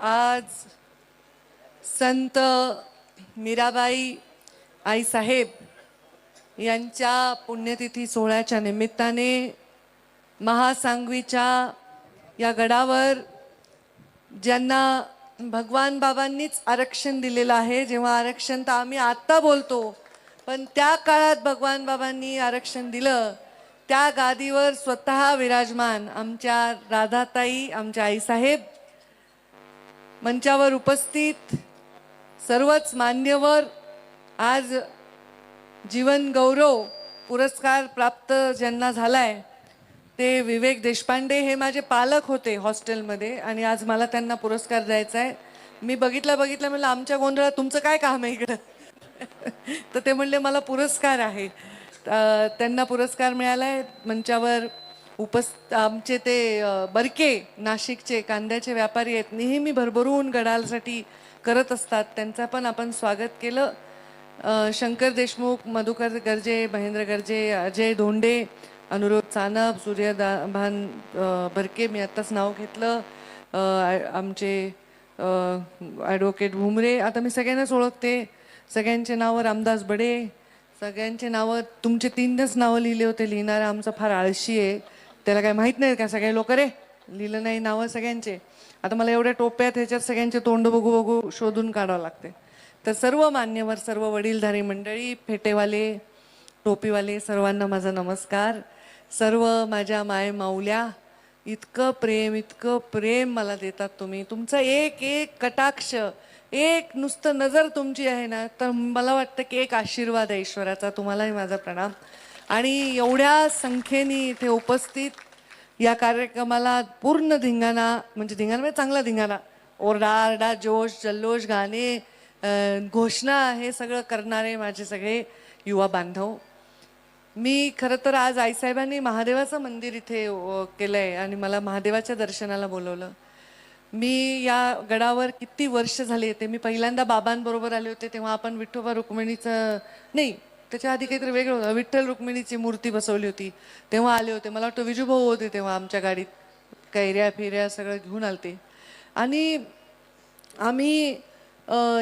आज संत मीराबाई आईसाहेब यांच्या पुण्यतिथी सोहळ्याच्या निमित्ताने महासांगवीच्या या गडावर ज्यांना भगवान बाबांनीच आरक्षण दिलेलं आहे जेव्हा आरक्षण तर आम्ही आत्ता बोलतो पण त्या काळात भगवान बाबांनी आरक्षण दिलं त्या गादीवर स्वतः विराजमान आमच्या राधाताई आमच्या आईसाहेब मंचावर उपस्थित सर्वच मान्यवर आज जीवन गौरव पुरस्कार प्राप्त ज्यांना झाला आहे ते विवेक देशपांडे हे माझे पालक होते हॉस्टेलमध्ये आणि आज मला त्यांना पुरस्कार द्यायचा आहे मी बघितलं बघितलं म्हणलं आमच्या गोंधळात तुमचं काय काम आहे इकडं? तर ते म्हणले मला पुरस्कार आहे. त्यांना पुरस्कार मिळाला आहे मंचावर उपस आमचे ते बरके नाशिकचे कांद्याचे व्यापारी आहेत नेहमी भरभरून गडालसाठी करत असतात. त्यांचा पण आपण स्वागत केलं. शंकर देशमुख मधुकर गर्जे महेंद्र गर्जे अजय धोंडे अनुरोध चानप सूर्यदा भान बरके मी आत्ताच नाव घेतलं. आमचे ॲडव्होकेट भुमरे आता मी सगळ्यांनाच ओळखते. सगळ्यांचे नावं रामदास बडे. सगळ्यांचे नावं तुमचे तीनच नावं लिहिले होते लिहिणारा आमचा फार आळशी आहे. त्याला काय माहीत नाही का सगळे लोक रे. लिहिलं नाही नावं सगळ्यांचे. आता मला एवढ्या टोप्यात ह्याच्यात सगळ्यांचे तोंड बघू बघू शोधून काढावं लागते. तर सर्व मान्यवर सर्व वडीलधारी मंडळी फेटेवाले टोपीवाले सर्वांना माझा नमस्कार. सर्व माझ्या माय माऊल्या इतकं प्रेम इतकं प्रेम मला देतात तुम्ही. तुमचं एक एक कटाक्ष एक नुसतं नजर तुमची आहे ना तर मला वाटतं की एक आशीर्वाद आहे ईश्वराचा. तुम्हालाही माझा प्रणाम. आणि एवढ्या संख्येने इथे उपस्थित या कार्यक्रमाला पूर्ण धिंगाणा म्हणजे धिंगाणा म्हणजे चांगला धिंगाणा ओरडा आरडा जोश जल्लोष गाणे घोषणा हे सगळं करणारे माझे सगळे युवा बांधव. मी खरं तर आज आईसाहेबांनी महादेवाचं मंदिर इथे केलं आहे आणि मला महादेवाच्या दर्शनाला बोलवलं. मी या गडावर किती वर्ष झाली येते? मी पहिल्यांदा बाबांबरोबर आले होते तेव्हा आपण विठोबा रुक्मिणीचं नाही त्याच्या आधी काहीतरी वेगळं होतं. विठ्ठल रुक्मिणीची मूर्ती बसवली होती. तेव्हा आले होते. मला वाटतं विजूभाऊ होते तेव्हा आमच्या गाडीत. कैऱ्या फिऱ्या सगळं घेऊन आलते. आणि आम्ही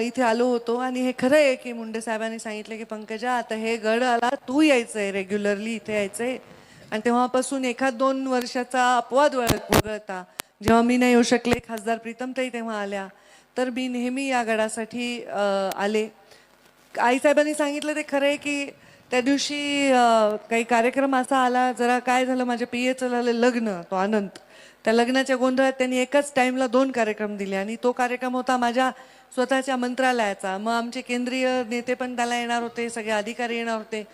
इथे आलो होतो. आणि हे खरं आहे की मुंडे साहेबांनी सांगितलं की पंकजा आता हे गड आला तू यायचं आहे रेग्युलरली इथे यायचं आहे आणि तेव्हापासून एखाद दोन वर्षाचा अपवाद वगळता. जेव्हा मी नाही येऊ शकले खासदार प्रीतमताई तेव्हा आल्या. तर मी नेहमी या गडासाठी आले. आईसाहेबांनी सांगितलं ते खरं आहे की त्या दिवशी काही कार्यक्रम असा आला जरा काय झालं माझ्या पियेचं झालं लग्न तो आनंद त्या लग्नाच्या गोंधळात त्यांनी एकाच टाईमला दोन कार्यक्रम दिले आणि तो कार्यक्रम होता माझ्या स्वतःच्या मंत्रालयाचा. मग आमचे केंद्रीय नेते पण त्याला येणार होते सगळे अधिकारी येणार होते.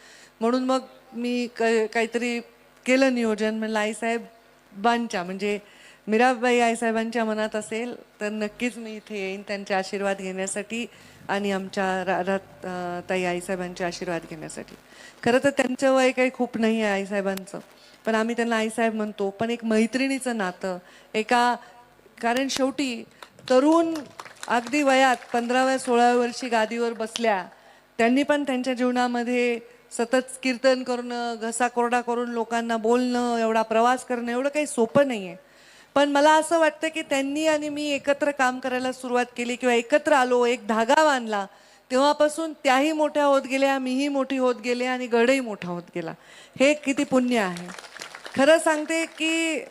म्हणून मग मी क- काहीतरी केलं नियोजन म्हणलं आईसाहेबांच्या म्हणजे मीराबाई आईसाहेबांच्या मनात असेल तर नक्कीच मी इथे येईन त्यांचे आशीर्वाद घेण्यासाठी. आणि आमच्या राधा ताई आईसाहेबांचे आशीर्वाद घेण्यासाठी. खरं तर त्यांचं वय काही खूप नाही आहे आईसाहेबांचं. पण आम्ही त्यांना आईसाहेब म्हणतो पण एक मैत्रिणीचं नातं एका कारण शेवटी तरुण अगदी वयात पंधराव्या सोळाव्या वर्षी गादीवर बसल्या त्यांनी पण त्यांच्या जीवनामध्ये सतत कीर्तन करणं घसा कोरडा करून लोकांना बोलणं एवढा प्रवास करणं एवढं काही सोपं नाही आहे पण मला असं वाटतं की त्यांनी आणि मी एकत्र काम करायला सुरुवात केली किंवा एकत्र आलो एक धागा बांधला तेव्हापासून त्याही मोठ्या होत गेल्या मीही मोठी होत गेले आणि गडही मोठा होत गेला. हे किती पुण्य आहे. खरं सांगते की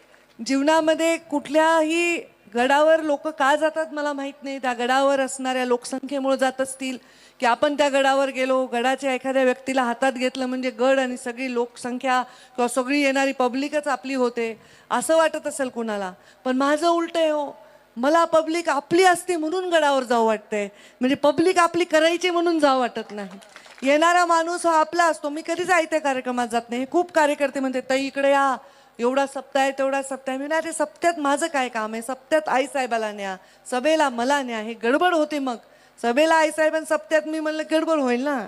जीवनामध्ये कुठल्याही गडावर लोक का जातात मला माहीत नाही. त्या गडावर असणाऱ्या लोकसंख्येमुळे जात असतील की आपण त्या गडावर गेलो गडाच्या एखाद्या व्यक्तीला हातात घेतलं म्हणजे गड आणि सगळी लोकसंख्या किंवा सगळी येणारी पब्लिकच आपली होते असं वाटत असेल कुणाला? पण माझं उलट आहे हो. मला पब्लिक आपली असते म्हणून गडावर जाऊ वाटते. म्हणजे पब्लिक आपली करायची म्हणून जाऊ वाटत नाही. येणारा माणूस हा आपला असतो. मी कधीच आयत्या कार्यक्रमात जात नाही. हे खूप कार्यकर्ते म्हणते ताई इकडे या. एवढा सप्ताह आहे तेवढा सप्ताह आहे. मी अरे सप्त्यात माझं काय काम आहे? सप्त्यात आई साहेबाला न्या. सभेला मला न्या. हे गडबड होते मग. सभेला आई साहेबांना सप्त्यात मी म्हणलं गडबड होईल ना.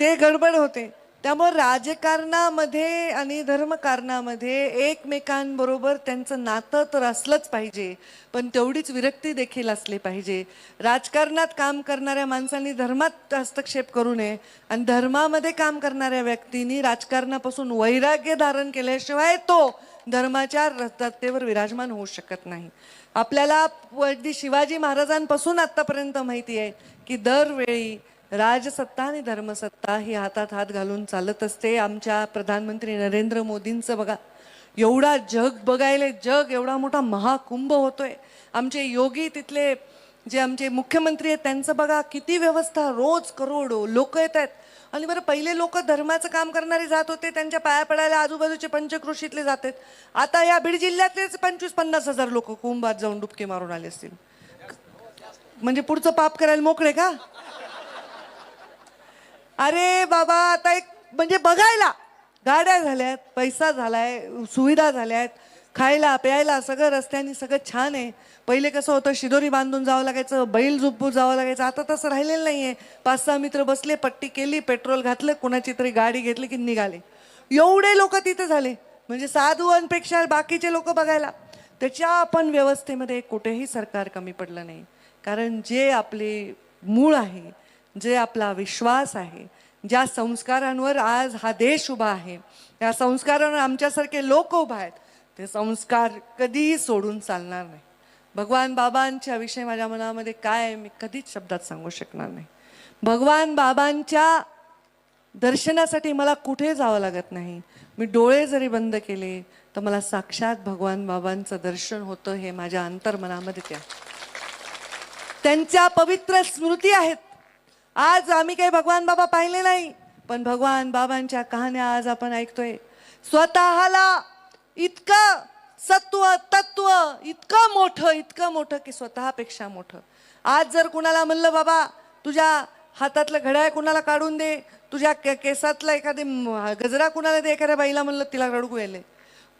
ते गडबड होते. त्यामुळे राजकारणामध्ये आणि धर्मकारणामध्ये एकमेकांबरोबर त्यांचं नातं तर असलंच पाहिजे पण तेवढीच विरक्ती देखील असली पाहिजे. राजकारणात काम करणाऱ्या माणसांनी धर्मात हस्तक्षेप करू नये आणि धर्मामध्ये काम करणाऱ्या व्यक्तींनी राजकारणापासून वैराग्य धारण केल्याशिवाय तो धर्माच्या रस्त्यावर विराजमान होऊ शकत नाही. आपल्याला अगदी शिवाजी महाराजांपासून आतापर्यंत माहिती आहे की दरवेळी राजसत्ता आणि धर्मसत्ता ही हातात हात घालून चालत असते. आमच्या प्रधानमंत्री नरेंद्र मोदींचं बघा एवढा जग बघायला जग एवढा मोठा महाकुंभ होतोय. आमचे योगी तिथले जे आमचे मुख्यमंत्री आहेत त्यांचं बघा किती व्यवस्था रोज करोडो लोक येत आहेत. आणि बरं पहिले लोक धर्माचं काम करणारे जात होते त्यांच्या पाया पडायला आजूबाजूचे पंचक्रोशीतले जात आहेत. आता या बीड जिल्ह्यातलेच पंचवीस पन्नास हजार लोक कुंभात जाऊन डुबके मारून आले असतील. म्हणजे पुढचं पाप करायला मोकळे का? अरे बाबा आता एक म्हणजे बघायला. गाड्या झाल्यात पैसा झालाय सुविधा झाल्यात. खायला प्यायला सगळं रस्त्याने सगळं छान आहे. पहिले कसं होतं शिदोरी बांधून जावं लागायचं बैल झोपून जावं लागायचं. आता तसं राहिलेलं नाही आहे पाच सहा मित्र बसले पट्टी केली पेट्रोल घातलं कोणाची तरी गाडी घेतली की निघाले. एवढे लोक तिथे झाले. म्हणजे साधूंपेक्षा बाकीचे लोक बघायला. त्याच्या आपण व्यवस्थेमध्ये कुठेही सरकार कमी पडलं नाही. कारण जे आपले मूळ आहे जे आपला विश्वास आहे ज्या संस्कारांवर आज हा देश उभा आहे त्या संस्कारांवर आमच्यासारखे लोक उभा आहेत ते संस्कार कधीही सोडून चालणार नाही. भगवान बाबांच्या विषयी माझ्या मनामध्ये काय आहे मी कधीच शब्दात सांगू शकणार नाही. भगवान बाबांच्या दर्शनासाठी मला कुठे जावं लागत नाही? मी डोळे जरी बंद केले तर मला साक्षात भगवान बाबांचं दर्शन होतं हे माझ्या अंतर्मनामध्ये त्या त्यांच्या पवित्र स्मृती आहेत. आज आम्ही काही भगवान बाबा पाहिले नाही पण भगवान बाबांच्या कहाण्या आज आपण ऐकतोय. स्वतःला इतकं सत्व तत्व इतकं मोठं इतकं मोठं की स्वतःपेक्षा मोठं. आज जर कुणाला म्हणलं बाबा तुझ्या हातातलं घड्याळ कुणाला काढून दे? तुझ्या के- केसातला एखादी गजरा कुणाला दे? एखाद्या बाईला म्हणलं तिला रडकू यायले.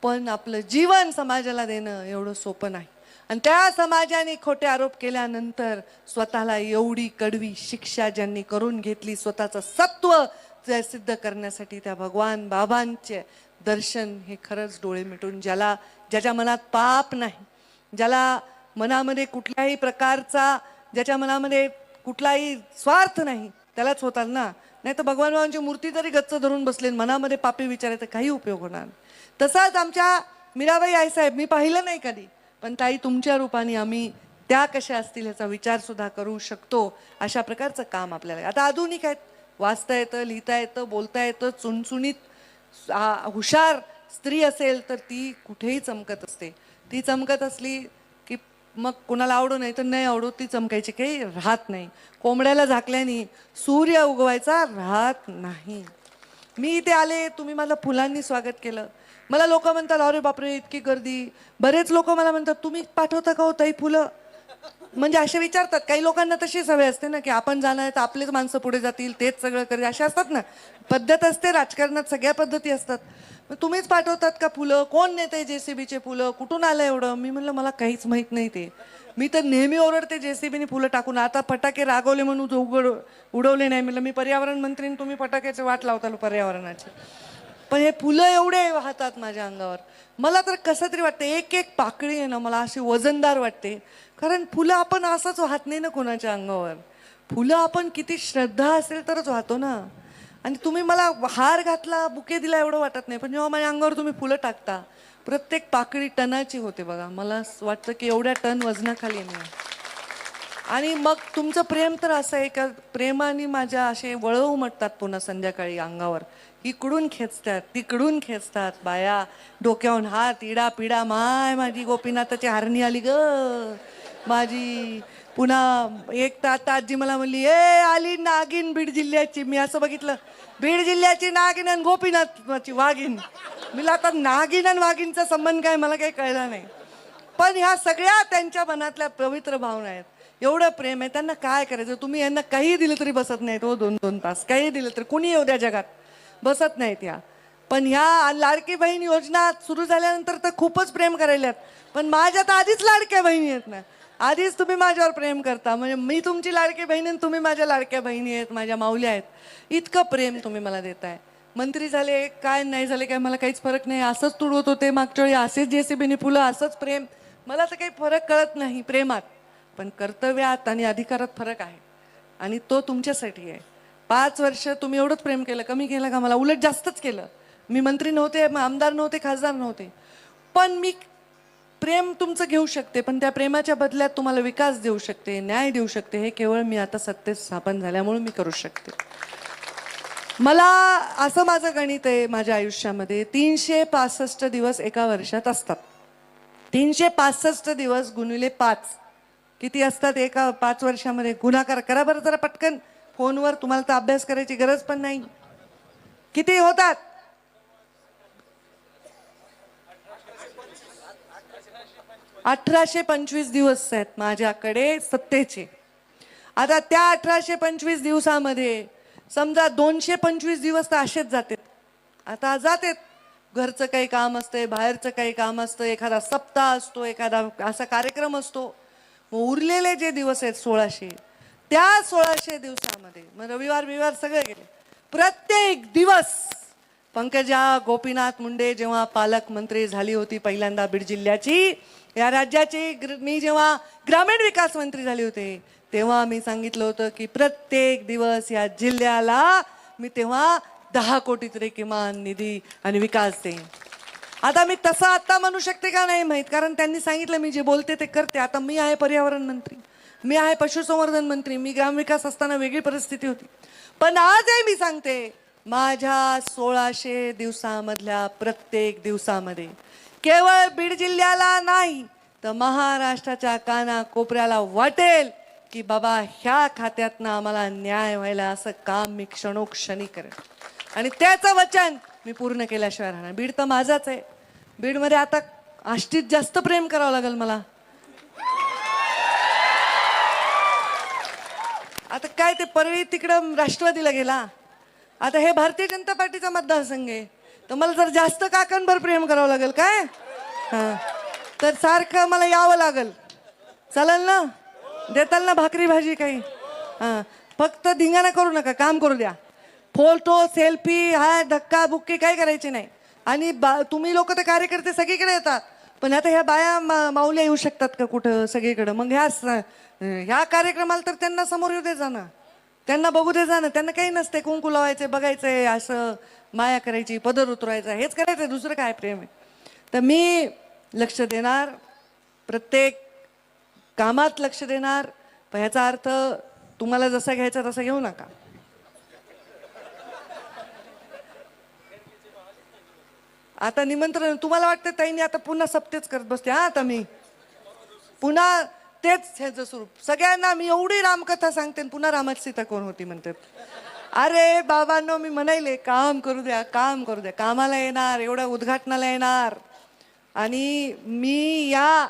पण आपलं जीवन समाजाला देणं एवढं सोपं नाही. आणि त्या समाजाने खोटे आरोप केल्यानंतर स्वतःला एवढी कडवी शिक्षा ज्यांनी करून घेतली स्वतःचं सत्व सिद्ध करण्यासाठी त्या भगवान बाबांचे दर्शन हे खरंच डोळे मिटून ज्याला ज्याच्या मनात पाप नाही ज्याला मनामध्ये कुठल्याही प्रकारचा ज्याच्या मनामध्ये कुठलाही स्वार्थ नाही त्यालाच होतात ना. नाही तर भगवान बाबांची मूर्ती तरी गच्च धरून बसले मनामध्ये पापी विचारे तर काही उपयोग होणार तसाच आमच्या मीराबाई आईसाहेब मी पाहिलं नाही कधी पण ताई तुमच्या रूपाने आम्ही त्या कशा असतील ह्याचा विचार सुद्धा करू शकतो अशा प्रकारचं काम आपल्याला आता आधुनिक आहेत वाचता येतं लिहिता येतं बोलता येतं चुणचुणीत हुशार स्त्री असेल तर ती कुठेही चमकत असते. ती चमकत असली की मग कुणाला आवडो नाही तर नाही आवडो ती चमकायची काही राहत नाही. कोंबड्याला झाकल्याने सूर्य उगवायचा राहत नाही. मी इथे आले तुम्ही मला फुलांनी स्वागत केलं. मला लोक म्हणतात अरे बापरे इतकी गर्दी. बरेच लोक मला म्हणतात तुम्ही पाठवता का हो ताई फुलं? म्हणजे असे विचारतात काही लोकांना तशी सवय असते ना की आपण जाणार तर आपलेच माणसं पुढे जातील तेच सगळं करेल असे असतात ना. पद्धत असते राजकारणात सगळ्या पद्धती असतात. मग तुम्हीच पाठवतात का फुलं? कोण नेते बीचे फुलं? कुठून आलं एवढं? मी म्हणलं मला काहीच माहीत नाही ते. मी तर नेहमी ओरडते जे सी बीने फुलं टाकून आता फटाके रागवले म्हणून उघड उडवले नाही. म्हणलं मी पर्यावरण मंत्रीने तुम्ही फटाक्याचे वाट लावताल पर्यावरणाची. पण हे फुलं एवढे वाहतात माझ्या अंगावर. मला तर कसं तरी वाटतं एक एक पाकळी आहे ना मला अशी वजनदार वाटते. कारण फुलं आपण असंच वाहत नाही ना कोणाच्या अंगावर. फुलं आपण किती श्रद्धा असेल तरच वाहतो ना. आणि तुम्ही मला हार घातला बुके दिला एवढं वाटत नाही. पण जेव्हा माझ्या अंगावर तुम्ही फुलं टाकता प्रत्येक पाकळी टनाची होते बघा. मला असं वाटतं की एवढ्या टन वजनाखाली नाही आणि मग तुमचं प्रेम तर असं आहे का? प्रेमाने माझ्या असे वळव उमटतात पुन्हा संध्याकाळी अंगावर. इकडून खेचतात तिकडून खेचतात बाया. डोक्यावरून हात इडा पिडा माय माझी गोपीनाथाची हारणी आली ग. माझी पुन्हा एक तात आजी मला म्हणली ए आली नागिन बीड जिल्ह्याची. मी असं बघितलं बीड जिल्ह्याची नागिन आणि गोपीनाथची वाघीन मी आता नागिन आणि वाघीनचा संबंध काय? मला काही कळला नाही. पण ह्या सगळ्या त्यांच्या मनातल्या पवित्र भावना आहेत. एवढं प्रेम आहे. त्यांना काय करायचं? तुम्ही यांना काही दिलं तरी बसत नाहीत हो दोन दोन तास. काही दिलं तरी. कुणी येऊ द्या जगात? बसत नाहीत या पण ह्या लाडकी बहीण योजना सुरू झाल्यानंतर तर खूपच प्रेम करायल्यात. पण माझ्या तर आधीच लाडक्या बहिणी आहेत ना. आधीच तुम्ही माझ्यावर प्रेम करता. म्हणजे मी तुमची लाडकी बहीण आणि तुम्ही माझ्या लाडक्या बहिणी आहेत माझ्या माऊल्या आहेत. इतकं प्रेम तुम्ही मला देताय. मंत्री झाले काय नाही झाले काय मला काहीच फरक नाही. असंच तुडवत होते मागच्या वेळी असेच जे सी बीने फुलं असंच प्रेम. मला तर काही फरक कळत नाही प्रेमात. पण कर्तव्यात आणि अधिकारात फरक आहे. आणि तो तुमच्यासाठी आहे. पाच वर्ष तुम्ही एवढंच प्रेम केलं कमी केलं का? मला उलट जास्तच केलं. मी मंत्री नव्हते आमदार नव्हते खासदार नव्हते. पण मी प्रेम तुमचं घेऊ शकते पण त्या प्रेमाच्या बदल्यात तुम्हाला विकास देऊ शकते न्याय देऊ शकते. हे केवळ मी आता सत्तेत स्थापन झाल्यामुळे मी करू शकते. मला असं माझं गणित आहे माझ्या आयुष्यामध्ये तीनशे पासष्ट दिवस एका वर्षात असतात. तीनशे पासष्ट दिवस गुणिले पाच. किती असतात एका पाच वर्षामध्ये? गुन्हाकार करा बरं जरा पटकन. फोनवर तुम्हाला तर अभ्यास करायची गरज पण नाही. किती होतात? अठराशे पंचवीस दिवस आहेत माझ्याकडे सत्तेचे. आता त्या अठराशे पंचवीस दिवसामध्ये समजा दोनशे पंचवीस दिवस तर असेच जातात. आता जातात. घरचं काही काम असतंय बाहेरचं काही काम असतं एखादा सप्ताह असतो एखादा असा कार्यक्रम असतो. मग उरलेले जे दिवस आहेत सोळाशे त्या सोळाशे दिवसामध्ये मग रविवार बिवार सगळे गेले. प्रत्येक दिवस पंकजा गोपीनाथ मुंडे जेव्हा पालकमंत्री झाली होती पहिल्यांदा बीड जिल्ह्याची या राज्याचे ग्र- मी जेव्हा ग्रामीण विकास मंत्री झाले होते तेव्हा मी सांगितलं होतं की प्रत्येक दिवस या जिल्ह्याला मी तेव्हा दहा कोटी तरी किमान निधी आणि विकास देईन. आता मी तसं आता म्हणू शकते का नाही माहीत? कारण त्यांनी सांगितलं मी जे बोलते ते करते. आता मी आहे पर्यावरण मंत्री. मी आहे पशुसंवर्धन मंत्री. मी ग्रामविकास असताना वेगळी परिस्थिती होती. पण आजही मी सांगते माझ्या सोळाशे दिवसामधल्या प्रत्येक दिवसामध्ये केवळ बीड जिल्ह्याला नाही तर महाराष्ट्राच्या काना कोपऱ्याला वाटेल की बाबा ह्या खात्यातनं आम्हाला न्याय व्हायला असं काम मी क्षणोक्षणी करेन. आणि त्याचं वचन मी पूर्ण केल्याशिवाय राहणार बीड तर माझाच आहे. बीडमध्ये आता आष्टीत जास्त प्रेम करावं लागेल मला. आता काय ते परळी तिकडं राष्ट्रवादीला गेला. आता हे भारतीय जनता पार्टीचा मतदारसंघ आहे. तर मला जर जास्त काकांवर प्रेम करावं लागेल काय? हां. तर सारखं मला यावं लागेल. चालेल ना? देताल ना भाकरी भाजी काही? हां. फक्त धिंगाणा करू नका काम करू द्या. फोटो सेल्फी हा धक्का बुक्की काही करायची नाही. आणि बा तुम्ही लोक तर कार्यकर्ते सगळीकडे येतात. पण आता ह्या बाया मा माऊल्या येऊ शकतात का कुठं सगळीकडं? मग ह्या ह्या कार्यक्रमाला तर त्यांना समोर येऊ दे जाणं. त्यांना बघू दे जाणं. त्यांना काही नसते कुंकू लावायचे बघायचंय असं. माया करायची पदर उतरवायचा हेच करायचं दुसरं काय प्रेम आहे? तर मी लक्ष देणार प्रत्येक कामात लक्ष देणार पण ह्याचा अर्थ तुम्हाला जसा घ्यायचा तसा घेऊ नका. आता निमंत्रण तुम्हाला वाटतं ताईंनी आता पुन्हा सप्तेच करत बसते हा आता मी. पुन्हा तेच ह्याचं स्वरूप. सगळ्यांना मी एवढी रामकथा सांगते आणि पुन्हा रामाची सीता कोण होती म्हणतात. अरे बाबांनो मी म्हणायले काम करू द्या काम करू द्या. कामाला येणार एवढ्या उद्घाटनाला येणार. आणि मी या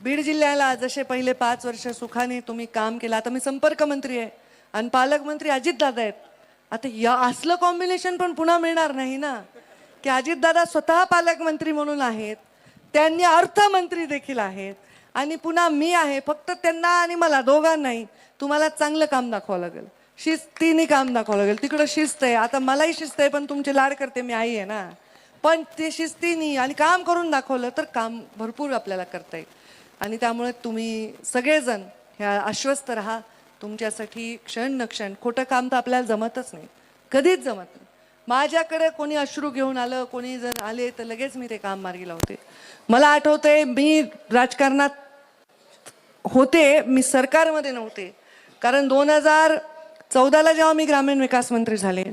बीड जिल्ह्याला जसे पहिले पाच वर्ष सुखाने तुम्ही काम केलं आता मी संपर्क मंत्री आहे आणि पालकमंत्री अजितदादा आहेत. आता या असलं कॉम्बिनेशन पण पुन्हा मिळणार नाही ना? की अजितदादा स्वतः पालकमंत्री म्हणून आहेत त्यांनी अर्थमंत्री देखील आहेत आणि पुन्हा मी आहे. फक्त त्यांना आणि मला दोघांनाही तुम्हाला चांगलं काम दाखवावं लागेल. शिस्तीने काम दाखवावं लागेल. तिकडं शिस्त आहे. आता मलाही शिस्त आहे पण तुमचे लाड करते मी आई आहे ना. पण ते शिस्तीने आणि काम करून दाखवलं तर काम भरपूर आपल्याला करता येईल. आणि त्यामुळे तुम्ही सगळेजण ह्या आश्वस्त राहा. तुमच्यासाठी क्षण न क्षण. खोटं काम तर आपल्याला जमतच नाही. कधीच जमत नाही. माझ्याकडे कोणी अश्रू घेऊन आलं कोणी जर आले तर लगेच मी ते काम मार्गी लावते. मला आठवतंय मी राजकारणात होते मी सरकारमध्ये नव्हते. कारण दोन हजार चौदाला जेव्हा मी ग्रामीण विकास मंत्री झाले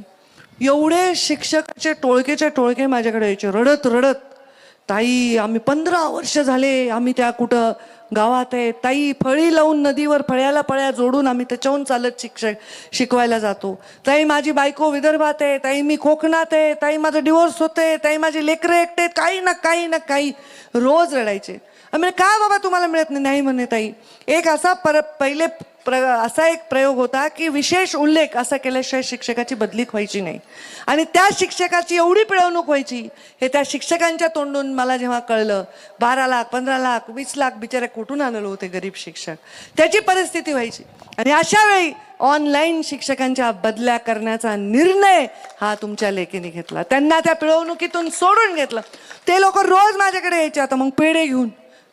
एवढे शिक्षकाचे टोळकेचे टोळके माझ्याकडे यायचे रडत रडत. ताई आम्ही पंधरा वर्ष झाले आम्ही त्या कुठं गावात आहे. ताई फळी लावून नदीवर फळ्याला फळ्या जोडून आम्ही त्याच्याहून चालत शिक्षक शिकवायला जातो. ताई माझी बायको विदर्भात आहे. ताई मी कोकणात आहे. ताई माझं डिवोर्स होते ताई माझी लेकरं एकटे काही ना काही ना काही रोज रडायचे. आम्ही का बाबा तुम्हाला मिळत नाही? नाही म्हणे ताई. एक असा पर पहिले प्र असा एक प्रयोग होता की विशेष उल्लेख असा केल्याशिवाय शिक्षकाची बदली व्हायची नाही. आणि त्या शिक्षकाची एवढी पिळवणूक व्हायची हे त्या शिक्षकांच्या तोंडून मला जेव्हा कळलं बारा लाख पंधरा लाख वीस लाख बिचारे कुठून आणलं होते गरीब शिक्षक? त्याची परिस्थिती व्हायची. आणि अशा वेळी ऑनलाईन शिक्षकांच्या बदल्या करण्याचा निर्णय हा तुमच्या लेखीने घेतला. त्यांना त्या पिळवणुकीतून सोडून घेतलं. ते लोक रोज माझ्याकडे यायचे आता मग पेढे घेऊन.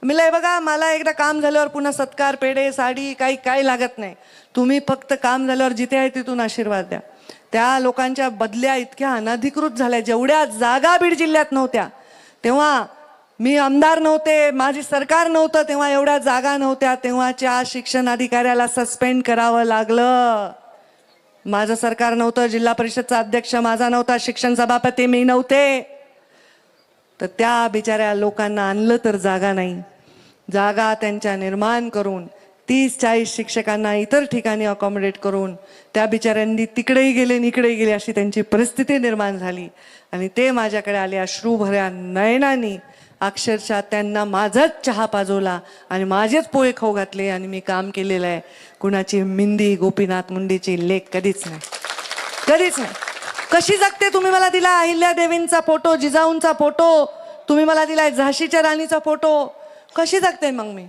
मी लय बघा मला एकदा काम झाल्यावर पुन्हा सत्कार पेढे साडी काही काही लागत नाही. तुम्ही फक्त काम झाल्यावर जिथे आहे तिथून आशीर्वाद द्या. त्या लोकांच्या बदल्या इतक्या अनधिकृत झाल्या. जेवढ्या जागा बीड जिल्ह्यात नव्हत्या तेव्हा मी आमदार नव्हते माझी सरकार नव्हतं तेव्हा एवढ्या जागा नव्हत्या तेव्हाच्या शिक्षण अधिकाऱ्याला सस्पेंड करावं लागलं. माझं सरकार नव्हतं जिल्हा परिषदचा अध्यक्ष माझा नव्हता शिक्षण सभापती मी नव्हते. तर त्या बिचाऱ्या लोकांना आणलं तर जागा नाही. जागा त्यांच्या निर्माण करून तीस चाळीस शिक्षकांना इतर ठिकाणी अकॉमोडेट करून त्या बिचाऱ्यांनी तिकडेही गेले आणि इकडेही गेले अशी त्यांची परिस्थिती निर्माण झाली. आणि ते माझ्याकडे आले अश्रूभऱ्या नयनानी. अक्षरशः त्यांना माझाच चहा पाजवला आणि माझेच पोहे खाऊ घातले आणि मी काम केलेलं आहे. कुणाची मिंदी गोपीनाथ मुंडेची लेख कधीच नाही. कधीच नाही. कशी जगते तुम्ही मला दिला अहिल्या देवींचा फोटो जिजाऊंचा फोटो? तुम्ही मला दिलाय झाशीच्या राणीचा फोटो? कशी जगते मग मी?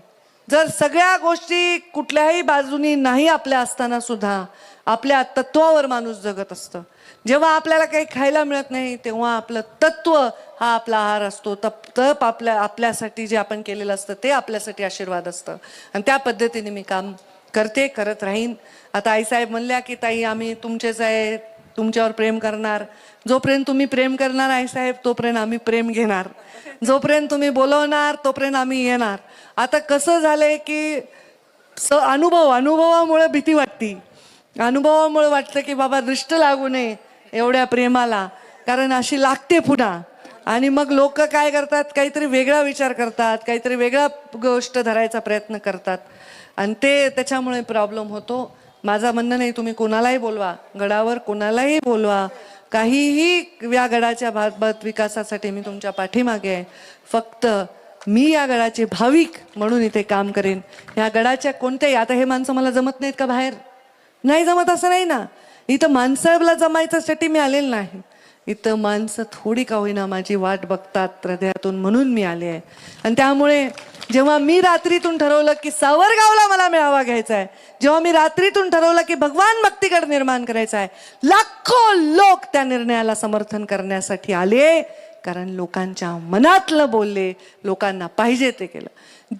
जर सगळ्या गोष्टी कुठल्याही बाजूनी नाही आपल्या असताना सुद्धा आपल्या तत्वावर माणूस जगत असतं. जेव्हा आपल्याला काही खायला मिळत नाही तेव्हा आपलं तत्व हा आपला आहार असतो. तप तप आपल्या आपल्यासाठी जे आपण केलेलं असतं ते आपल्यासाठी आशीर्वाद असतं. आणि त्या पद्धतीने मी काम करते करत राहीन. आता आईसाहेब म्हणल्या की ताई आम्ही तुमचेच आहे तुमच्यावर प्रेम करणार. जोपर्यंत तुम्ही प्रेम करणार आहे साहेब तोपर्यंत आम्ही प्रेम घेणार. जोपर्यंत तुम्ही बोलवणार तोपर्यंत आम्ही येणार. आता कसं झालंय की स अनुभव अनुभवामुळे भीती वाटती. अनुभवामुळे वाटतं की बाबा दृष्ट लागू नये एवढ्या प्रेमाला. कारण अशी लागते पुन्हा. आणि मग लोक काय करतात? काहीतरी वेगळा विचार करतात. काहीतरी वेगळा गोष्ट धरायचा प्रयत्न करतात. आणि ते त्याच्यामुळे प्रॉब्लेम होतो. माझं म्हणणं नाही तुम्ही कोणालाही बोलवा. गडावर कोणालाही बोलवा. काहीही या गडाच्या भारत विकासासाठी मी तुमच्या पाठीमागे आहे. फक्त मी या गडाचे भाविक म्हणून इथे काम करेन. या गडाच्या कोणत्याही आता हे माणसं मला जमत नाहीत का बाहेर? नाही जमत असं नाही ना. इथं माणसाला जमायच्यासाठी मी आलेलं नाही. इथं माणसं थोडी का होईना माझी वाट बघतात हृदयातून म्हणून मी आले आहे. आणि त्यामुळे जेव्हा मी रात्रीतून ठरवलं की सावरगावला मला मेळावा घ्यायचा आहे जेव्हा मी रात्रीतून ठरवलं की भगवान भक्तीगड निर्माण करायचा आहे लाखो लोक त्या निर्णयाला समर्थन करण्यासाठी आले. कारण लोकांच्या मनातलं बोलले लोकांना पाहिजे ते केलं.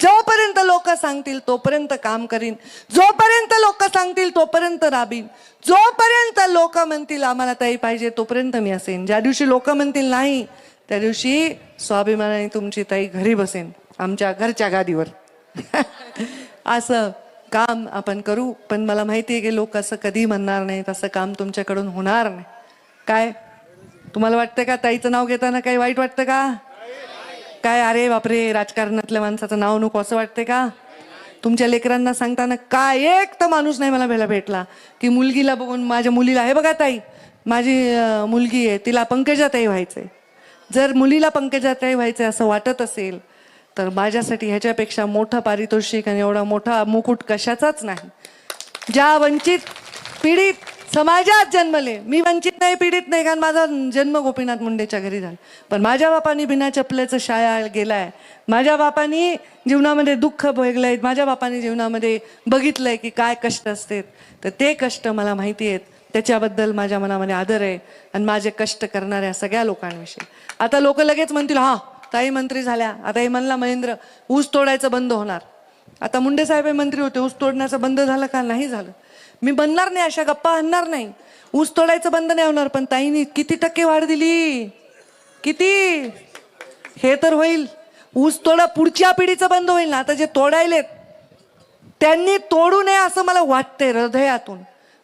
जोपर्यंत लोक सांगतील तोपर्यंत काम करीन. जोपर्यंत लोक सांगतील तोपर्यंत राबीन. जोपर्यंत लोक म्हणतील आम्हाला ताई पाहिजे तोपर्यंत मी असेन. ज्या दिवशी लोक म्हणतील नाही त्या दिवशी स्वाभिमानाने तुमची ताई घरी बसेन. आमच्या घरच्या गादीवर. असं काम आपण करू पण मला माहिती आहे की लोक असं कधी म्हणणार नाहीत असं काम तुमच्याकडून होणार नाही. काय? तुम्हाला वाटतं का ताईचं नाव घेताना काही वाईट वाटतं का? काय अरे बापरे राजकारणातल्या माणसाचं नाव नको असं वाटतंय का? तुमच्या लेकरांना सांगताना काय एक तर माणूस नाही मला भेला भेटला. की मुलगीला बघून माझ्या मुलीला हे बघा ताई माझी मुलगी आहे तिला पंकजाताई व्हायचंय. जर मुलीला पंकजाताई व्हायचंय असं वाटत असेल तर माझ्यासाठी ह्याच्यापेक्षा मोठं पारितोषिक आणि एवढा मोठा मुकुट कशाचाच नाही. ज्या वंचित पीडित समाजात जन्मले मी वंचित नाही पीडित नाही कारण माझा जन्म गोपीनाथ मुंडेच्या घरी झाला. पण माझ्या बापानी बिना चपल्याचं शाळा गेलाय. माझ्या बापानी जीवनामध्ये दुःख भोगलंय. माझ्या बापानी जीवनामध्ये बघितलंय की काय कष्ट असते तर ते कष्ट मला माहिती आहेत. त्याच्याबद्दल माझ्या मनामध्ये आदर आहे. आणि माझे कष्ट करणाऱ्या सगळ्या लोकांविषयी. आता लोक लगेच म्हणतील हा ताई मंत्री झाल्या. आता हे म्हणला महेंद्र ऊस तोडायचं बंद होणार. आता मुंडे साहेब मंत्री होते ऊस तोडण्याचं बंद झालं का? नाही झालं. मी बनणार नाही अशा गप्पा आणणार नाही. ऊस तोडायचं बंद नाही होणार पण ताईनी किती टक्के वाढ दिली? किती? हे तर होईल. ऊस तोडा पुढच्या पिढीचं बंद होईल ना. आता जे तोडायलेत त्यांनी तोडू नये असं मला वाटतंय हृदयातून.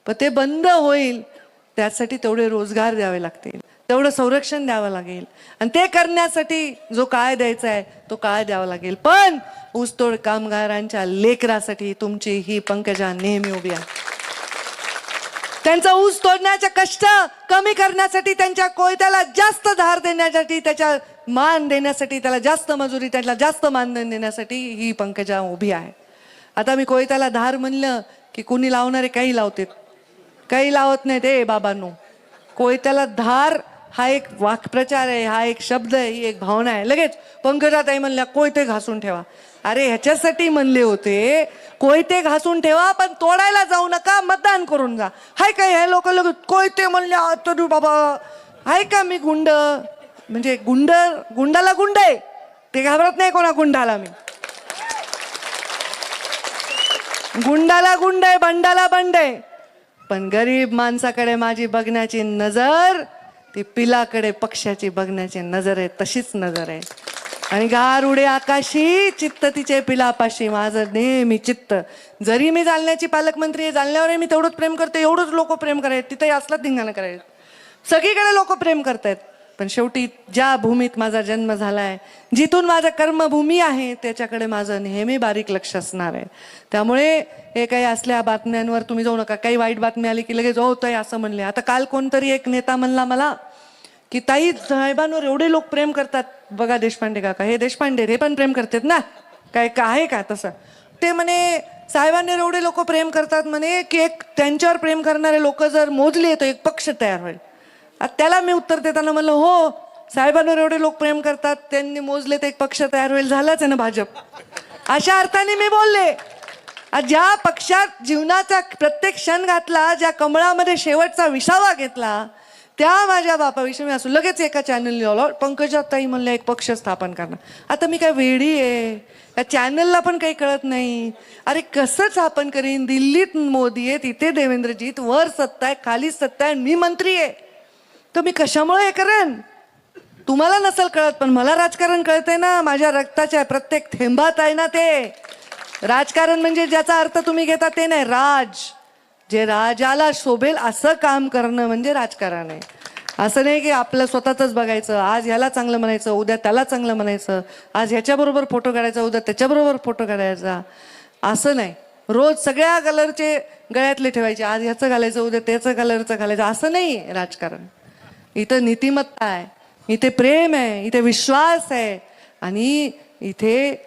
पण ते बंद होईल. त्यासाठी तेवढे रोजगार द्यावे लागतील. तेवढं संरक्षण द्यावं लागेल. आणि ते करण्यासाठी जो काळ द्यायचा आहे तो काळ द्यावा लागेल. पण ऊसतोड कामगारांच्या लेकरासाठी तुमची ही पंकजा नेहमी उभी आहे. त्यांचा ऊस तोडण्याचे कष्ट कमी करण्यासाठी त्यांच्या कोयत्याला जास्त धार देण्यासाठी त्याच्या मान देण्यासाठी त्याला जास्त मजुरी त्याला जास्त मानधन देण्यासाठी ही पंकजा उभी आहे. आता मी कोयत्याला धार म्हणलं की कुणी लावणारे काही लावते काही लावत नाही ते बाबांनो. कोयत्याला धार हा एक वाक्प्रचार आहे हा एक शब्द आहे ही एक भावना आहे. लगेच पंकजाताई म्हणल्या कोयते घासून ठेवा. अरे ह्याच्यासाठी म्हणले होते कोयते घासून ठेवा पण तोडायला जाऊ नका मतदान करून जा. हाय काय हे लोक लोक कोयते म्हणल्या तरी बाबा. हाय का मी गुंड? म्हणजे गुंड गुंडाला गुंड आहे. ते घाबरत नाही कोणा गुंडाला मी. गुंडाला गुंड आहे बंडाला बंड आहे. पण गरीब माणसाकडे माझी बघण्याची नजर ती पिलाकडे पक्षाची बघण्याची नजर आहे तशीच नजर आहे. आणि गार उडे आकाशी चित्त तिचे पिलापाशी माझं नेहमी चित्त. जरी मी जालन्याची पालकमंत्री आहे जालन्यावर मी तेवढंच प्रेम करते एवढंच लोक प्रेम करायचं तिथे असलाच धिंगाणं करायचं. सगळीकडे लोक प्रेम करतायत. पण शेवटी ज्या भूमीत माझा जन्म झाला आहे जिथून माझं कर्मभूमी आहे त्याच्याकडे माझं नेहमी बारीक लक्ष असणार आहे. त्यामुळे हे काही असल्या बातम्यांवर तुम्ही जाऊ नका. काही वाईट बातमी आली की लगेच हो ताई असं म्हणले. आता काल कोणतरी एक नेता म्हणला मला की ताई साहेबांवर एवढे लोक प्रेम करतात. बघा देशपांडे काका हे देशपांडे हे पण प्रेम करतात ना? काय का आहे का तसं? ते म्हणे साहेबांवर एवढे लोक प्रेम करतात म्हणे की एक त्यांच्यावर प्रेम करणारे लोक जर मोजले तर एक पक्ष तयार होईल. त्याला मी उत्तर देताना म्हणलं हो साहेबांवर एवढे लोक प्रेम करतात त्यांनी मोजले तर एक पक्ष तयार होईल झालाच आहे ना भाजप. अशा अर्थाने मी बोलले. ज्या पक्षात जीवनाचा प्रत्येक क्षण घातला ज्या कमळामध्ये शेवटचा विसावा घेतला त्या माझ्या बापाविषयी मी असू लगेच एका चॅनलने आलो पंकजाताई म्हणलं एक पक्ष स्थापन करणार. आता मी काय वेडी आहे? या चॅनलला पण काही कळत नाही. अरे कसं स्थापन करीन? दिल्लीत मोदी आहे तिथे देवेंद्रजीत वर सत्ता आहे खाली सत्ता आहे मी मंत्री आहे. तर मी कशामुळे हे करेन? तुम्हाला नसेल कळत पण मला राजकारण कळतंय ना. माझ्या रक्ताच्या प्रत्येक थेंबात आहे ना ते. राजकारण म्हणजे ज्याचा अर्थ तुम्ही घेता ते नाही राज. जे राजाला शोभेल असं काम करणं म्हणजे राजकारण आहे. असं नाही की आपलं स्वतःच बघायचं. आज ह्याला चांगलं म्हणायचं उद्या त्याला चांगलं म्हणायचं. आज ह्याच्याबरोबर फोटो काढायचा उद्या त्याच्याबरोबर फोटो काढायचा. असं नाही. रोज सगळ्या कलरचे गळ्यातले ठेवायचे. आज ह्याचं घालायचं उद्या त्याचं कलरचं घालायचं. असं नाही आहे राजकारण. इथं नीतिमत्ता आहे. इथे प्रेम आहे इथे विश्वास आहे. आणि इथे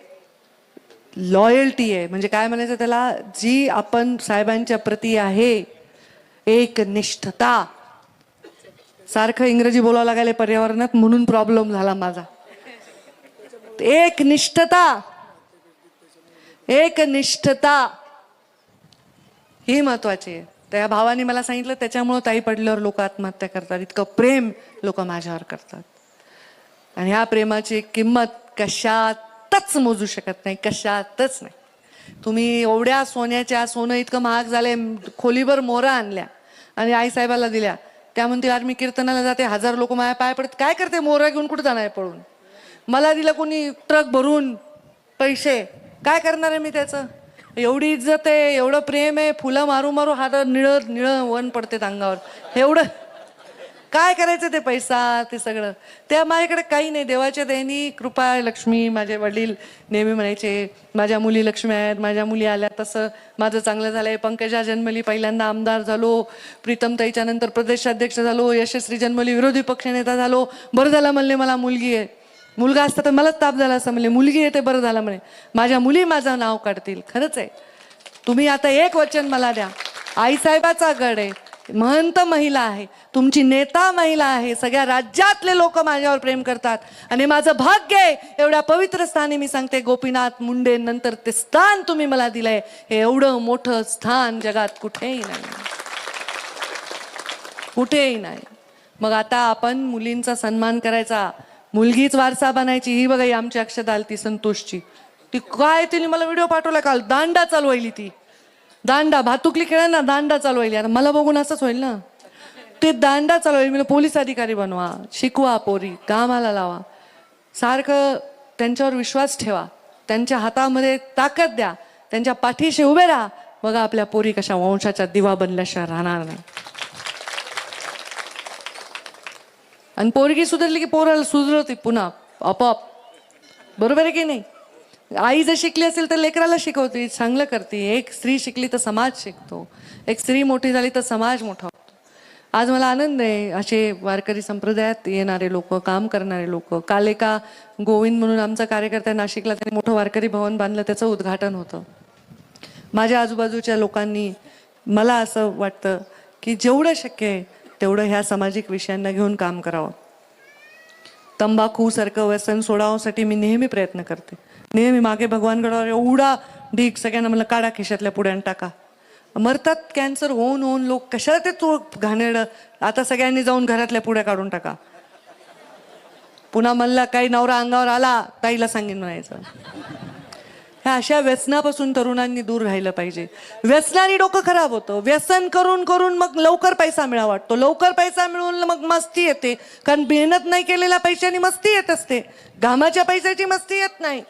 लॉयल्टी आहे. म्हणजे काय म्हणायचं त्याला? जी आपण साहेबांच्या प्रती आहे एक निष्ठता सारखं इंग्रजी बोलावं लागायला पर्यावरणात म्हणून प्रॉब्लेम झाला माझा. एक निष्ठता एक निष्ठता ही महत्वाची आहे. त्या भावाने मला सांगितलं त्याच्यामुळं ताई पडल्यावर लोक आत्महत्या करतात. इतकं प्रेम लोक माझ्यावर करतात. आणि ह्या प्रेमाची किंमत कशातच मोजू शकत नाही कशातच नाही. तुम्ही एवढ्या सोन्याच्या सोनं इतकं महाग झाले खोलीभर मोरा आणल्या आणि आईसाहेबाला दिल्या. त्या म्हणतील आज मी कीर्तनाला जाते हजार लोक माझ्या पाय पडत काय करते मोरा घेऊन कुठं जाणार पळून? मला दिलं कोणी ट्रक भरून पैसे काय करणार आहे मी त्याचं? एवढी इज्जत आहे एवढं प्रेम आहे फुलं मारू मारू हात निळं निळं वन पडते अंगावर. एवढं काय करायचं ते पैसा ते सगळं? त्या माझ्याकडे काही नाही. देवाच्या दयनी कृपा लक्ष्मी माझे वडील नेहमी म्हणायचे माझ्या मुली लक्ष्मी आहेत माझ्या मुली आल्या तसं माझं चांगलं झालंय. पंकजा जन्मली पहिल्यांदा आमदार झालो. प्रीतमताईच्या नंतर प्रदेशाध्यक्ष झालो. यशस्वी जन्मली विरोधी पक्षनेता झालो. बरं झालं म्हणले मला मुलगी आहे. मुलगा असता तर मलाच ताप झाला असं म्हणले मुलगी येते बरं झालं म्हणे. माझ्या मुली माझं नाव काढतील. खरंच आहे. तुम्ही आता एक वचन मला द्या. आईसाहेबाचा गड आहे. महंत महिला आहे. तुमची नेता महिला आहे. सगळ्या राज्यातले लोक माझ्यावर प्रेम करतात. आणि माझं भाग्य आहे. एवढ्या पवित्र स्थानी मी सांगते गोपीनाथ मुंडे नंतर ते स्थान तुम्ही मला दिलंय. हे एवढं मोठं स्थान जगात कुठेही नाही. कुठेही नाही. मग आता आपण मुलींचा सन्मान करायचा. मुलगीच वारसा बनायची ही बघा ही आमची अक्षता आली ती संतोषची. ती काय तिने मला व्हिडिओ पाठवला काल? दांडा चालवायली ती. दांडा भातुकली खेळा ना दांडा चालवायली. आता मला बघून असंच होईल ना? ते दांडा चालवायली मला पोलीस अधिकारी बनवा शिकवा पोरी कामाला लावा. सारखं त्यांच्यावर विश्वास ठेवा. त्यांच्या हातामध्ये ताकद द्या. त्यांच्या पाठीशी उभे राहा. बघा आपल्या पोरी कशा वंशाच्या दिवा बनल्याशिवाय राहणार नाही. आणि पोरगी सुधारली की पोराला सुधरवते पुन्हा आपोआप. बरोबर आहे की नाही? आई जर शिकली असेल तर लेकराला शिकवते चांगलं करते. एक स्त्री शिकली तर समाज शिकतो. एक स्त्री मोठी झाली तर समाज मोठा होतो. आज मला आनंद आहे असे वारकरी संप्रदायात येणारे लोक काम करणारे लोक. काल एका गोविंद म्हणून आमचा कार्यकर्ता नाशिकला त्यांनी मोठं वारकरी भवन बांधलं त्याचं उद्घाटन होतं. माझ्या आजूबाजूच्या लोकांनी मला असं वाटतं की जेवढं शक्य आहे तेवढं ह्या सामाजिक विषयांना घेऊन काम करावं. तंबाखूसारखं व्यसन सोडावसाठी मी नेहमी प्रयत्न करते. नेहमी मागे भगवानगडावर एवढा ढीक सगळ्यांना मला काढा खिशातल्या पुढ्यान टाका. मरतात कॅन्सर होऊन होऊन लोक कशाला ते तो घाणेरडं? आता सगळ्यांनी जाऊन घरातल्या पुढ्या काढून टाका. पुन्हा मला काही नवरा अंगावर आला ताईला सांगेन म्हणायचं. ह्या अशा व्यसनापासून तरुणांनी दूर राहिलं पाहिजे. व्यसनाने डोकं खराब होतं. व्यसन करून करून मग लवकर पैसा मिळा वाटतो. लवकर पैसा मिळून मग मस्ती येते. कारण मेहनत नाही केलेल्या पैशाने मस्ती येत असते. घामाच्या पैशाची मस्ती येत नाही.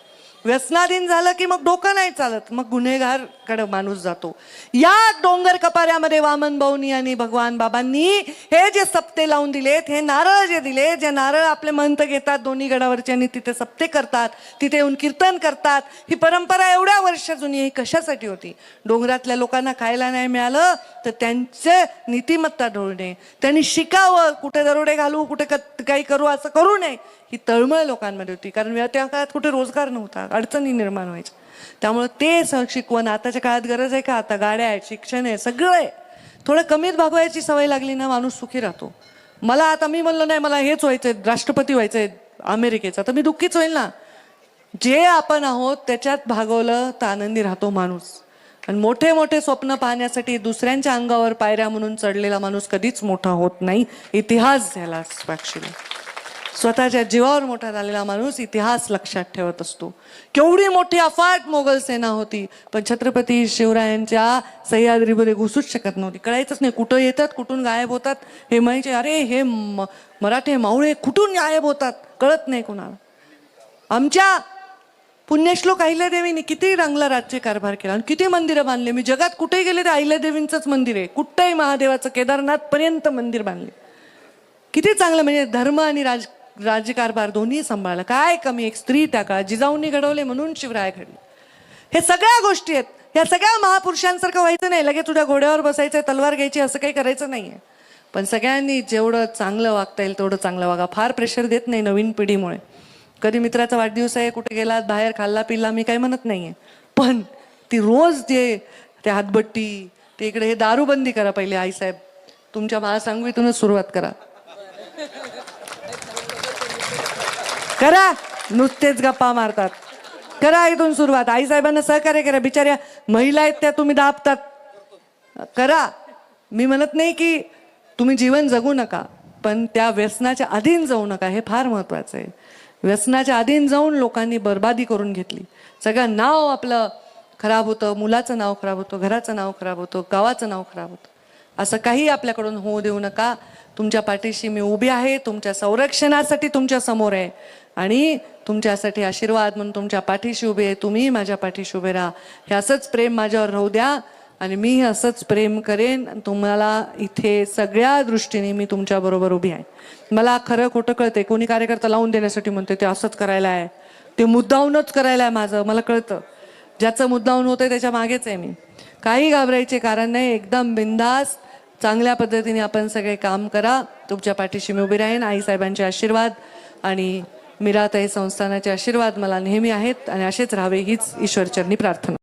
व्यसनाधीन झालं की मग डोकं नाही चालत मग गुन्हेगारकडे माणूस जातो. या डोंगर कपाऱ्यामध्ये वामन भाऊनी आणि भगवान बाबांनी हे जे सप्ते लावून दिलेत हे नारळ जे दिले जे नारळ आपले मंत घेतात दोन्ही गडावरच्यांनी तिथे सप्ते करतात तिथे येऊन कीर्तन करतात ही परंपरा एवढ्या वर्ष जुनी ही कशासाठी होती? डोंगरातल्या लोकांना खायला नाही मिळालं तर त्यांचे नीतिमत्ता ढोळणे त्यांनी शिकावं कुठे दरोडे घालू कुठे काही करू असं करू नये ही तळमळ लोकांमध्ये होती. कारण या- त्या काळात कुठे रोजगार नव्हता. अडचणी निर्माण व्हायच्या. त्यामुळे ते शिकवण आताच्या काळात गरज आहे का? आता गाड्या आहेत शिक्षण आहे सगळं आहे. थोडं कमीत भागवायची सवय लागली ना माणूस सुखी राहतो. मला आता मी म्हणलं नाही मला हेच व्हायचंय राष्ट्रपती व्हायचंय अमेरिकेचा. तर मी दुःखीच होईल ना. जे आपण आहोत त्याच्यात भागवलं तर आनंदी राहतो माणूस. आणि मोठे मोठे स्वप्न पाहण्यासाठी दुसऱ्यांच्या अंगावर पायऱ्या म्हणून चढलेला माणूस कधीच मोठा होत नाही. इतिहास झाला साक्षी स्वतःच्या जीवावर मोठा झालेला माणूस इतिहास लक्षात ठेवत असतो. केवढी मोठी अफाट मोगल सेना होती पण छत्रपती शिवरायांच्या सह्याद्रीमध्ये घुसूच शकत नव्हती. कळायचंच नाही कुठं येतात कुठून गायब होतात हे म्हणायचे अरे हे म- मराठे मावळे कुठून गायब होतात? कळत नाही कोणाला. आमच्या पुण्यश्लोक अहिल्यादेवीने किती रंगला राज्य कारभार केला आणि किती मंदिरं बांधले. मी जगात कुठेही गेले तर अहिल्यादेवींचंच मंदिर आहे. कुठंही महादेवाचं केदारनाथ पर्यंत मंदिर बांधले. किती चांगलं म्हणजे धर्म आणि राज राज्यकारभार दोन्ही सांभाळला. काय कमी? एक स्त्री त्या काळात जिजाऊंनी घडवले म्हणून शिवराय घडले. हे सगळ्या गोष्टी आहेत. या सगळ्या महापुरुषांसारखं व्हायचं नाही. लगेच तुझ्या घोड्यावर बसायचं तलवार घ्यायची असं काही करायचं नाहीये. पण सगळ्यांनी जेवढं चांगलं वागता येईल तेवढं चांगलं वागा. फार प्रेशर देत नाही नवीन पिढीमुळे. कधी मित्राचा वाढदिवस आहे कुठे गेलात बाहेर खाल्ला पिल्ला मी काही म्हणत नाहीये. पण ती रोज जे ते हातबट्टी ते इकडे हे दारूबंदी करा पहिले आईसाहेब तुमच्या महासांगवीतूनच सुरुवात करा. करा. नुसतेच गप्पा मारतात. करा इथून सुरुवात. आईसाहेबांना सहकार्य करा. बिचाऱ्या महिला आहेत त्या तुम्ही दाबतात. करा. मी म्हणत नाही की तुम्ही जीवन जगू नका पण त्या व्यसनाच्या अधीन जाऊ नका. हे फार महत्वाचं आहे. व्यसनाच्या अधीन जाऊन लोकांनी बर्बादी करून घेतली. सगळं नाव आपलं खराब होतं. मुलाचं नाव खराब होतं. घराचं नाव खराब होतं. गावाचं नाव खराब होतं. असं काही आपल्याकडून होऊ देऊ नका. तुमच्या पाठीशी मी उभी आहे. तुमच्या संरक्षणासाठी तुमच्यासमोर आहे. आणि तुमच्यासाठी आशीर्वाद म्हणून तुमच्या पाठीशी उभे आहे. तुम्ही माझ्या पाठीशी उभे राहा. हे असंच प्रेम माझ्यावर राहू द्या आणि मी असंच प्रेम करेन. तुम्हाला इथे सगळ्या दृष्टीने मी तुमच्याबरोबर उभी आहे. मला खरं खोटं कळते कोणी कार्यकर्ता लावून देण्यासाठी म्हणते ते असंच करायला आहे. ते मुद्दाहूनच करायला आहे माझं. मला कळतं. ज्याचं मुद्दाहून होतं त्याच्या मागेच आहे मी. काही घाबरायचे कारण नाही. एकदम बिंदास चांगल्या पद्धतीने आपण सगळे काम करा. तुमच्या पाठीशी मी उभी राहीन. आईसाहेबांचे आशीर्वाद आणि मिराताई संस्थानाचे आशीर्वाद मला नेहमी आहेत आणि असेच राहावे हीच ईश्वरचरणी प्रार्थना.